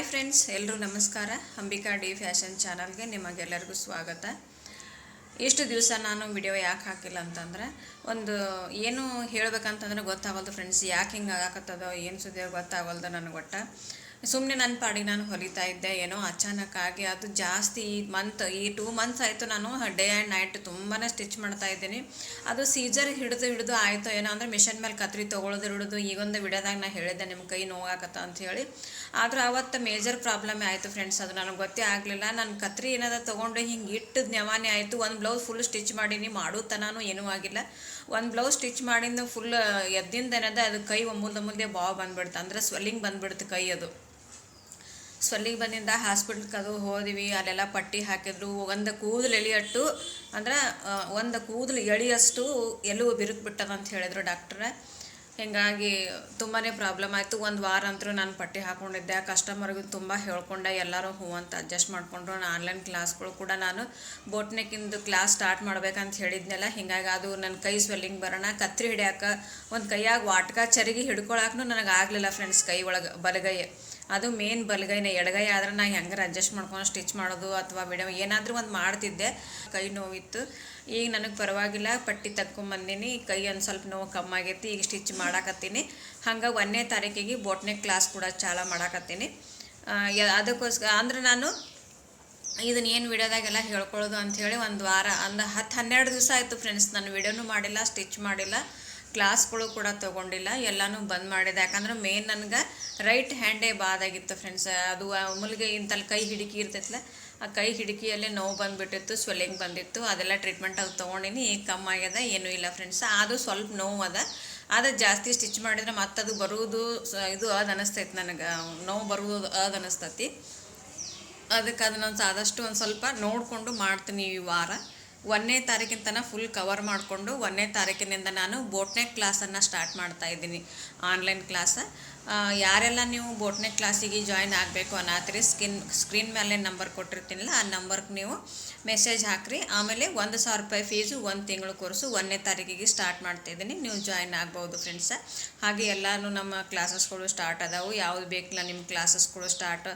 Hi friends ಎಲ್ಲರೂ ನಮಸ್ಕಾರ. Ambika D fashion ಚಾನಲ್ಗೆ ನಿಮಗೆಲ್ಲರಿಗೂ ಸ್ವಾಗತ. ಇಷ್ಟು ದಿವಸ ನಾನು ವಿಡಿಯೋ ಯಾಕೆ ಹಾಕಿಲ್ಲ ಅಂತಂದ್ರೆ, ಒಂದು ಏನು ಹೇಳ್ಬೇಕಂತಂದ್ರೆ ಗೊತ್ತಾಗಲ್ದು ಫ್ರೆಂಡ್ಸ್, ಯಾಕೆ ಹಿಂಗೆ ಆಗಾಕತ್ತದೋ ಏನು ಸುದ್ದಿ ಗೊತ್ತಾಗಲ್ದು ನನಗೆ ಒಟ್ಟ. ಸುಮ್ಮನೆ ನನ್ನ ಪಾಡಿಗೆ ನಾನು ಹೊಲಿತಾ ಇದ್ದೆ, ಏನೋ ಅಚಾನಕ್ಕಾಗಿ ಅದು ಜಾಸ್ತಿ ಈ ಮಂತ್ ಈ ಟೂ ಮಂತ್ಸ್ ಆಯಿತು ನಾನು ಡೇ ಆ್ಯಂಡ್ ನೈಟ್ ತುಂಬಾ ಸ್ಟಿಚ್ ಮಾಡ್ತಾ ಇದ್ದೀನಿ. ಅದು ಸೀಜರ್ ಹಿಡಿದು ಹಿಡಿದು ಆಯಿತು, ಏನೋ ಅಂದರೆ ಮಿಷನ್ ಮೇಲೆ ಕತ್ರಿ ತೊಗೊಳೋದು ಹಿಡಿದು ಈಗೊಂದು ವಿಡಿಯೋದಾಗ ನಾನು ಹೇಳಿದ್ದೆ ನಿಮ್ಮ ಕೈ ನೋವಾಗತ್ತ ಅಂತ ಹೇಳಿ. ಆದ್ರೆ ಅವತ್ತು ಮೇಜರ್ ಪ್ರಾಬ್ಲಮ್ ಆಯಿತು ಫ್ರೆಂಡ್ಸ್ ಅದು ನನಗೆ ಗೊತ್ತೇ ಆಗಲಿಲ್ಲ. ನನ್ನ ಕತ್ರಿ ಏನಾದ್ರು ತೊಗೊಂಡು ಹಿಂಗೆ ಇಟ್ಟು ನೆವಾನೆ ಆಯಿತು. ಒಂದು ಬ್ಲೌಸ್ ಫುಲ್ ಸ್ಟಿಚ್ ಮಾಡೀನಿ ಮಾಡೋ ತನೂ ಏನೂ ಆಗಿಲ್ಲ. ಒಂದು ಬ್ಲೌಸ್ ಸ್ಟಿಚ್ ಮಾಡಿದ್ದು ಫುಲ್ ಎದ್ದಿಂದ ಏನದ, ಅದು ಕೈ ಒಮ್ಮುಲ್ದ ಮುಂದೆ ಬಾವು ಬಂದ್ಬಿಡ್ತು. ಅಂದ್ರೆ ಸ್ವೆಲ್ಲಿಂಗ್ ಬಂದ್ಬಿಡ್ತು ಕೈ ಅದು. ಸ್ವಲ್ಲಿಗೆ ಬಂದಿಂದ ಹಾಸ್ಪಿಟ್ಲ್ಗೆ ಅದು ಹೋದಿವಿ, ಅಲ್ಲೆಲ್ಲ ಪಟ್ಟಿ ಹಾಕಿದ್ರು. ಒಂದು ಕೂದಲು ಎಳಿಯಟ್ಟು, ಅಂದ್ರೆ ಒಂದು ಕೂದಲು ಎಳಿಯಷ್ಟು ಎಲ್ಲೂ ಬಿರುಕು ಅಂತ ಹೇಳಿದ್ರು ಡಾಕ್ಟ್ರ. ಹೀಗಾಗಿ ತುಂಬಾ ಪ್ರಾಬ್ಲಮ್ ಆಯಿತು. ಒಂದು ವಾರ ಅಂತೂ ನಾನು ಪಟ್ಟಿ ಹಾಕ್ಕೊಂಡಿದ್ದೆ ಕಸ್ಟಮರ್ಗೂ ತುಂಬ ಹೇಳ್ಕೊಂಡೆ, ಎಲ್ಲರೂ ಹ್ಞೂ ಅಂತ ಅಡ್ಜಸ್ಟ್ ಮಾಡಿಕೊಂಡ್ರು. ಆನ್ಲೈನ್ ಕ್ಲಾಸ್ಗಳು ಕೂಡ ನಾನು ಬೋಟ್ನೆಕ್ಕಿಂದು ಕ್ಲಾಸ್ ಸ್ಟಾರ್ಟ್ ಮಾಡ್ಬೇಕಂತ ಹೇಳಿದ್ನಲ್ಲ, ಹಿಂಗಾಗಿ ಅದು ನನ್ನ ಕೈ ಸ್ವೆಲ್ಲಿಂಗ್ ಬರೋಣ. ಕತ್ರಿ ಹಿಡಿಯಾಕ, ಒಂದು ಕೈಯಾಗ ವಾಟ್ಕ ಚರಿಗೆ ಹಿಡ್ಕೊಳಕ್ಕೂ ನನಗೆ ಆಗಲಿಲ್ಲ ಫ್ರೆಂಡ್ಸ್ ಕೈ ಒಳಗೆ ಬಲಗೈ ಅದು ಮೇನ್ ಬಲಗೈನ ಎಡಗೈ ಆದ್ರೆ ನಾನು ಹೆಂಗಾರ ಅಡ್ಜಸ್ಟ್ ಮಾಡ್ಕೊಂಡು ಸ್ಟಿಚ್ ಮಾಡೋದು ಅಥವಾ ವಿಡಿಯೋ ಏನಾದರೂ ಒಂದು ಮಾಡ್ತಿದ್ದೆ. ಕೈ ನೋವಿತ್ತು. ಈಗ ನನಗೆ ಪರವಾಗಿಲ್ಲ, ಪಟ್ಟಿ ತಕ್ಕೊಂಬಂದೀನಿ ಕೈ ಒಂದು ಸ್ವಲ್ಪ ನೋವು ಕಮ್ಮಿ ಆಗೈತಿ. ಈಗ ಸ್ಟಿಚ್ ಮಾಡಾಕತ್ತೀನಿ. ಹಂಗೆ ಒಂದನೇ ತಾರೀಕಿಗೆ ಬೋಟ್ನೆ ಕ್ಲಾಸ್ ಕೂಡ ಚಾಲ ಮಾಡಾಕತ್ತೀನಿ. ಅದಕ್ಕೋಸ್ಕರ ಅಂದ್ರೆ ನಾನು ಇದನ್ನ ಏನು ವಿಡಿಯೋದಾಗೆಲ್ಲ ಹೇಳ್ಕೊಳ್ಳೋದು ಅಂಥೇಳಿ ಒಂದು ವಾರ, ಅಂದ ಹತ್ತು ಹನ್ನೆರಡು ದಿವಸ ಆಯಿತು ಫ್ರೆಂಡ್ಸ್ ನಾನು ವಿಡಿಯೋನೂ ಮಾಡಿಲ್ಲ ಸ್ಟಿಚ್ ಮಾಡಿಲ್ಲ. ಕ್ಲಾಸ್ಗಳು ಕೂಡ ತೊಗೊಂಡಿಲ್ಲ, ಎಲ್ಲನೂ ಬಂದ್ ಮಾಡಿದೆ. ಯಾಕಂದ್ರೆ ಮೇನ್ ನನಗೆ ರೈಟ್ ಹ್ಯಾಂಡೇ ಬಾದಾಗಿತ್ತು ಫ್ರೆಂಡ್ಸ್ ಅದು ಮುಲ್ಗೆ ಇಂತಲ್ಲಿ ಕೈ ಹಿಡಿಕಿ ಇರ್ತೈತಲ್ಲ ಆ ಕೈ ಹಿಡಿಕಿಯಲ್ಲೇ ನೋವು ಬಂದುಬಿಟ್ಟಿತ್ತು ಸ್ವೆಲ್ಲಿಂಗ್ ಬಂದಿತ್ತು. ಅದೆಲ್ಲ ಟ್ರೀಟ್ಮೆಂಟ್ ಅದು ತೊಗೊಂಡಿನಿ. ಈಗ ಕಮ್ಮಿ ಆಗ್ಯದ, ಏನೂ ಇಲ್ಲ ಫ್ರೆಂಡ್ಸ್ ಅದು ಸ್ವಲ್ಪ ನೋವು ಅದ. ಅದು ಜಾಸ್ತಿ ಸ್ಟಿಚ್ ಮಾಡಿದ್ರೆ ಮತ್ತದು ಬರುವುದು ಸ- ಇದು ಅದು ಅನಿಸ್ತೈತೆ ನನಗೆ. ನೋವು ಬರುವುದು ಅದು ಅನಿಸ್ತೈತಿ ಅದಕ್ಕೆ ಅದನ್ನ ಆದಷ್ಟು ಒಂದು ಸ್ವಲ್ಪ ನೋಡಿಕೊಂಡು ಮಾಡ್ತೀನಿ ಈ ವಾರ. ಒಂದನೇ ತಾರೀಕಿನ ತನಕ ಫುಲ್ ಕವರ್ ಮಾಡಿಕೊಂಡು ಒಂದನೇ ತಾರೀಕಿನಿಂದ ನಾನು ಬೋಟ್ನೆ ಕ್ಲಾಸನ್ನು ಸ್ಟಾರ್ಟ್ ಮಾಡ್ತಾ ಇದ್ದೀನಿ. ಆನ್ಲೈನ್ ಕ್ಲಾಸ ಯಾರೆಲ್ಲ ನೀವು ಬೋಟ್ನೆ ಕ್ಲಾಸಿಗೆ ಜಾಯ್ನ್ ಆಗಬೇಕು ಅನ್ನತ್ರಿ, ಸ್ಕಿನ್ ಸ್ಕ್ರೀನ್ ಮೇಲೆ ನಂಬರ್ ಕೊಟ್ಟಿರ್ತೀನಲ್ಲ ಆ ನಂಬರ್ಗೆ ನೀವು ಮೆಸೇಜ್ ಹಾಕ್ರಿ. ಆಮೇಲೆ ಒಂದು ಸಾವಿರ ರೂಪಾಯಿ ಫೀಸು ಒಂದು ತಿಂಗಳ ಕೋರ್ಸು ಒಂದನೇ ತಾರೀಕಿಗೆ ಸ್ಟಾರ್ಟ್ ಮಾಡ್ತಾ ಇದ್ದೀನಿ. ನೀವು ಜಾಯ್ನ್ ಆಗ್ಬೋದು ಫ್ರೆಂಡ್ಸ ಹಾಗೆ ಎಲ್ಲನೂ ನಮ್ಮ ಕ್ಲಾಸಸ್ಗಳು ಸ್ಟಾರ್ಟ್ ಅದಾವು. ಯಾವ್ದು ಬೇಕಲ್ಲ ನಿಮ್ಮ ಕ್ಲಾಸಸ್ಗಳು ಸ್ಟಾರ್ಟ್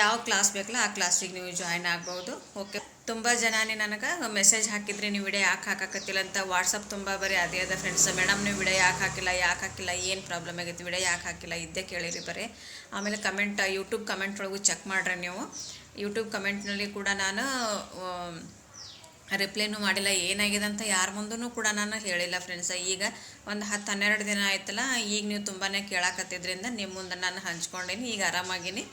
ಯಾವ ಕ್ಲಾಸ್ ಬೇಕಲ್ಲ ಆ ಕ್ಲಾಸಿಗೆ ನೀವು ಜಾಯ್ನ್ ಆಗ್ಬೋದು. ಓಕೆ ತುಂಬ ಜನನೇ ನನಗೆ ಮೆಸೇಜ್ ಹಾಕಿದ್ರಿ ನೀವು ವಿಡಿಯೋ ಯಾಕೆ ಹಾಕಾಕತ್ತಿಲ್ಲ ಅಂತ ವಾಟ್ಸಪ್ ತುಂಬ ಬರೀ ಅದೇ ಅದ ಫ್ರೆಂಡ್ಸ್ ಮೇಡಮ್ ನೀವು ವಿಡಿಯೋ ಯಾಕೆ ಹಾಕಿಲ್ಲ ಯಾಕೆ ಹಾಕಿಲ್ಲ, ಏನು ಪ್ರಾಬ್ಲಮ್ ಆಗೈತಿ? ವಿಡಿಯೋ ಯಾಕೆ ಹಾಕಿಲ್ಲ? ಇದ್ದೇ ಕೇಳಿರಿ ಬರೀ. ಆಮೇಲೆ ಕಮೆಂಟ್ ಯೂಟ್ಯೂಬ್ ಕಮೆಂಟ್ ಒಳಗೂ ಚೆಕ್ ಮಾಡ್ರಿ ನೀವು. ಯೂಟ್ಯೂಬ್ ಕಮೆಂಟ್ನಲ್ಲಿ ಕೂಡ ನಾನು ರಿಪ್ಲೈನೂ ಮಾಡಿಲ್ಲ. ಏನಾಗಿದೆ ಅಂತ ಯಾರ ಮುಂದೂ ಕೂಡ ನಾನು ಹೇಳಿಲ್ಲ ಫ್ರೆಂಡ್ಸ್ ಈಗ ಒಂದು ಹತ್ತು ಹನ್ನೆರಡು ದಿನ ಆಯ್ತಲ್ಲ, ಈಗ ನೀವು ತುಂಬಾ ಕೇಳಾಕತ್ತಿದ್ರಿಂದ ನಿಮ್ಮ ಮುಂದೆ ನಾನು ಹಂಚ್ಕೊಂಡೀನಿ. ಈಗ ಆರಾಮಾಗಿನಿ.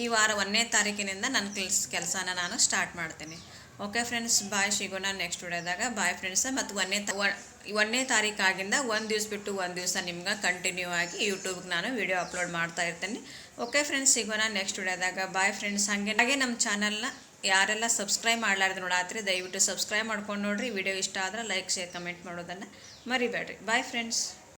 ಈ ವಾರ ಒಂದನೇ ತಾರೀಕಿನಿಂದ ನನ್ನ ಕೆಲಸ, ಕೆಲಸನ ನಾನು ಸ್ಟಾರ್ಟ್ ಮಾಡ್ತೀನಿ. ಓಕೆ ಫ್ರೆಂಡ್ಸ್ ಬಾಯ್ ಸಿಗೋಣ ನೆಕ್ಸ್ಟ್ ವಿಡಿಯೋದಾಗ. ಬಾಯ್ ಫ್ರೆಂಡ್ಸ್ ಮತ್ತು ಒಂದನೇ ಒಂದನೇ ತಾರೀಕಾಗಿಂದ ಒಂದು ದಿವ್ಸ ಬಿಟ್ಟು ಒಂದು ದಿವಸ ನಿಮ್ಗೆ ಕಂಟಿನ್ಯೂ ಆಗಿ ಯೂಟ್ಯೂಬ್ಗೆ ನಾನು ವಿಡಿಯೋ ಅಪ್ಲೋಡ್ ಮಾಡ್ತಾ ಇರ್ತೇನೆ. ಓಕೆ ಫ್ರೆಂಡ್ಸ್ ಸಿಗೋಣ ನೆಕ್ಸ್ಟ್ ವಿಡಿಯೋದಾಗ. ಬಾಯ್ ಫ್ರೆಂಡ್ಸ್ ಹಾಗೆ ಹಾಗೆ ನಮ್ಮ ಚಾನಲ್ನ ಯಾರೆಲ್ಲ ಸಬ್ಸ್ಕ್ರೈಬ್ ಮಾಡಲಾರ್ದು ನೋಡಾತ್ರಿ ದಯವಿಟ್ಟು ಸಬ್ಸ್ಕ್ರೈಬ್ ಮಾಡ್ಕೊಂಡು ನೋಡಿರಿ. ವಿಡಿಯೋ ಇಷ್ಟ ಆದ್ರೆ ಲೈಕ್ ಶೇರ್ ಕಮೆಂಟ್ ಮಾಡೋದನ್ನು ಮರಿಬೇಡ್ರಿ. Bye friends